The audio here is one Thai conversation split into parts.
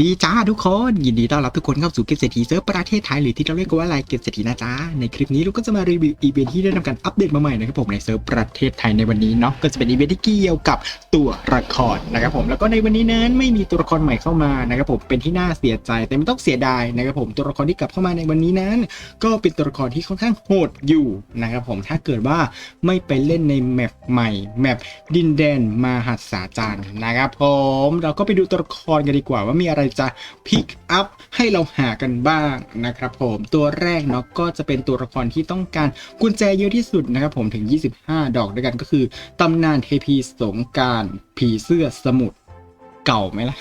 ดีจ้าทุกคนยินดีต้อนรับทุกคนเข้าสู่เกมเศรษฐีเซิร์ฟประเทศไทยหรือที่เราเรียกกันว่าไลน์เกมเศรษฐีนะจ๊ะในคลิปนี้เราก็จะมารีวิวอีเวนท์ที่ได้ทำการอัปเดตมาใหม่นะครับผมในเซิร์ฟประเทศไทยในวันนี้เนาะก็จะเป็นอีเวนท์ที่เกี่ยวกับตัวละครนะครับผมแล้วก็ในวันนี้นั้นไม่มีตัวละครใหม่เข้ามานะครับผมเป็นที่น่าเสียใจแต่ไม่ต้องเสียดายนะครับผมตัวละครที่กลับเข้ามาในวันนี้นั้น ก็เป็นตัวละครที่ค่อนข้างโหดอยู่นะครับผมถ้าเกิดว่าไม่ไปเล่นในแมปใหม่แมปดินแดนมาหัสาจารย์นะครับผมเราก็ไปดูตัวละครกันดีกว่าว่ามีอะไรจะพิกอัพให้เราหากันบ้างนะครับผมตัวแรกเนาะก็จะเป็นตัวละครที่ต้องการกุญแจเยอะที่สุดนะครับผมถึง 25 ดอกด้วยกันก็คือตำนานเทพีสงการผีเสื้อสมุทร เก่าไหมล่ะ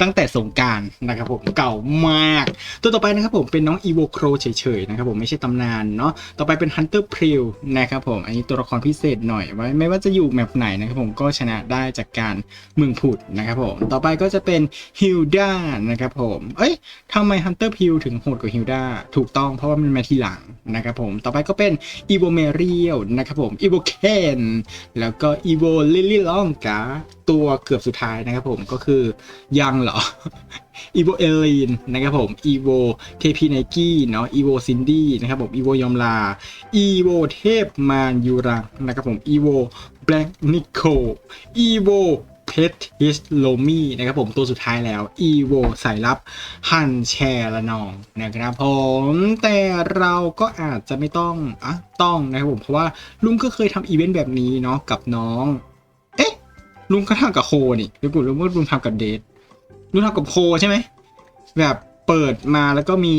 ตั้งแต่สงการนะครับผมเก่ามาก ตัวต่อไปนะครับผมเป็นน้องอีโวโครเฉยๆนะครับผมไม่ใช่ตำนานเนาะต่อไปเป็นฮันเตอร์พริลนะครับผมอันนี้ตัวละครพิเศษหน่อยไว้ไม่ว่าจะอยู่แมปไหนนะครับผมก็ชนะได้จากการเมืองผุดนะครับผมต่อไปก็จะเป็นฮิลดานะครับผมเอ้ยทำไมฮันเตอร์พริลถึงโหดกว่าฮิลดาถูกต้องเพราะว่ามันมาทีหลังนะครับผมต่อไปก็เป็นอีโวเมเรียลนะครับผมอีโวเคนแล้วก็อีโวลิลี่ลองกาตัวเกือบสุดท้ายนะครับผมก็คือยังเหรออีโวเอลีนนะครับผมอีโวเทพีไนกี้เนาะอีโวซินดี้นะครับผมอีโวยอมลาอีโวเทพมานยูรังนะครับผมอีโวแบล็กนิโคอีโวเพชฮิสโลมี่นะครับผมตัวสุดท้ายแล้วอีโวสายลับฮันแชร์ละนองนะครับผมแต่เราก็อาจจะไม่ต้องอะต้องนะครับผมเพราะว่าลุงก็เคยทำอีเวนต์แบบนี้เนาะกับน้อง ลุงก็ทำกับโคนี่หรือกูลุงว่าลุงทำกับเดทลุงทำกับโคใช่ไหมแบบเปิดมาแล้วก็มี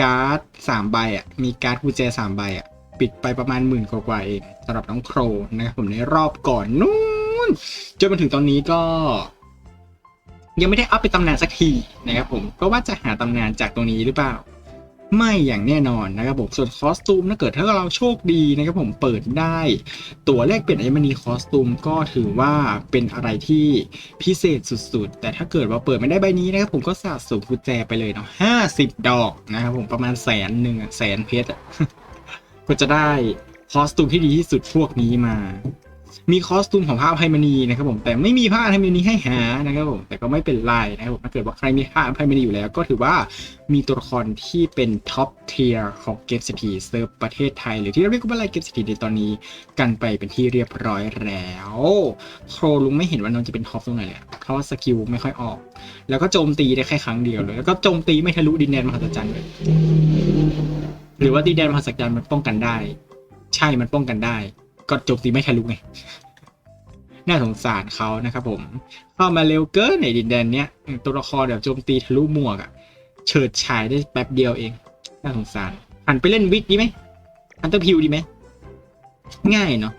การ์ดสามใบอะมีการ์ดกุญแจสามใบอะปิดไปประมาณหมื่นกว่าเองสำหรับน้องโครนะครับผมในรอบก่อนนู้นจนมาถึงตอนนี้ก็ ยังไม่ได้อัพไปตำนานสักทีนะครับผมก็ว่าจะหาตำนานจากตรงนี้หรือเปล่า ไม่อย่างแน่นอนนะครับผมส่วนคอสตูมถ้าเกิดถ้าเราโชคดีนะครับผมเปิดได้ ตัวแรกเปลี่ยนไอมานีคอสตูมก็ถือว่าเป็นอะไรที่พิเศษสุดๆ แต่ถ้าเกิดว่าเปิดไม่ได้ใบนี้นะครับผมก็สะสมกุญแจไปเลยเนาะห้าสิบดอกนะครับผมประมาณแสนหนึ่งแสนเพชรก็จะได้คอสตูมที่ดีที่สุดพวกนี้มา มีคอสตูมของผ้าไพมณีนะครับผมแต่ไม่มีผ้าไพมณีให้หานะครับผมแต่ก็ไม่เป็นไรนะครับผมถ้าเกิดว่าใครมีผ้าไพมณีอยู่แล้ว ก็ถือว่ามีตัวละครที่เป็นท็อปเทียร์ของเกมสตีเซิร์ฟประเทศไทย หรือที่เราเรียกว่าอะไรเกมสตีในตอนนี้กันไปเป็นที่เรียบร้อยแล้วโครลุงไม่เห็นว่าน้องจะเป็นท็อปตรงไหนเลยเพราะว่าสกิลไม่ค่อยออก แล้วก็โจมตีได้แค่ครั้งเดียวเลยแล้วก็โจมตีไม่ทะลุดินแดนมหัศจรรย์เลยหรือว่าดินแดนมหัศจรรย์มันป้องกันได้ ใช่มันป้องกันได้ ก็โจมตีไม่ทะลุไง น่าสงสารเขานะครับผม เข้ามาเร็วเกินในดินแดนเนี้ยตัวละครแบบโจมตีทะลุหมวกอะเฉิดฉายได้แป๊บเดียวเอง น่าสงสารหันไปเล่นวิกดีไหมฮันเตอร์พิวดีไหมง่ายเนาะ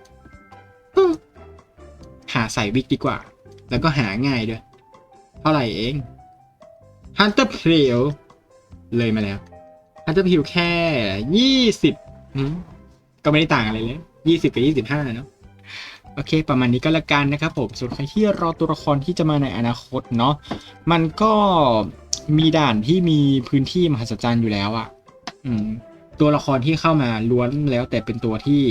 หาใส่วิกดีกว่า แล้วก็หาง่ายด้วย เท่าไหร่เองฮันเตอร์เพิวเลยมาแล้วฮันเตอร์พิวแค่ยี่สิบก็ไม่ได้ต่างอะไรเลย ยี่สิบกับยี่สิบห้าเนาะโอเค ประมาณนี้ก็แล้วกันนะครับผมส่วนใครที่รอตัวละครที่จะมาในอนาคตเนาะมันก็มีด่านที่มีพื้นที่มหัศจรรย์อยู่แล้วอะอืม ตัวละครที่เข้ามาล้วนแล้วแต่เป็นตัวที่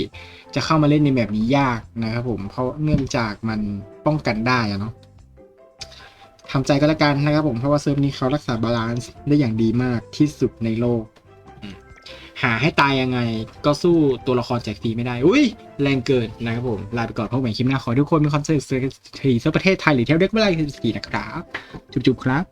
จะเข้ามาเล่นในแบบนี้ยากนะครับผมเพราะเนื่องจากมันป้องกันได้อะเนาะทำใจก็แล้วกันนะครับผมเพราะว่าเซิร์ฟนี้เขารักษาบาลานซ์ได้อย่างดีมากที่สุดในโลก หาให้ตายยังไงก็สู้ตัวละครแจกฟรีไม่ได้ อุ้ย แรงเกินนะครับผม ลาไปก่อนพบกันใหม่คลิปหน้า ขอทุกคนมีความสุขสุขทีทั่ประเทศไทยหรือเที่ยวเด็กเมื่อไรทีนะครับ จุ๊บๆครับ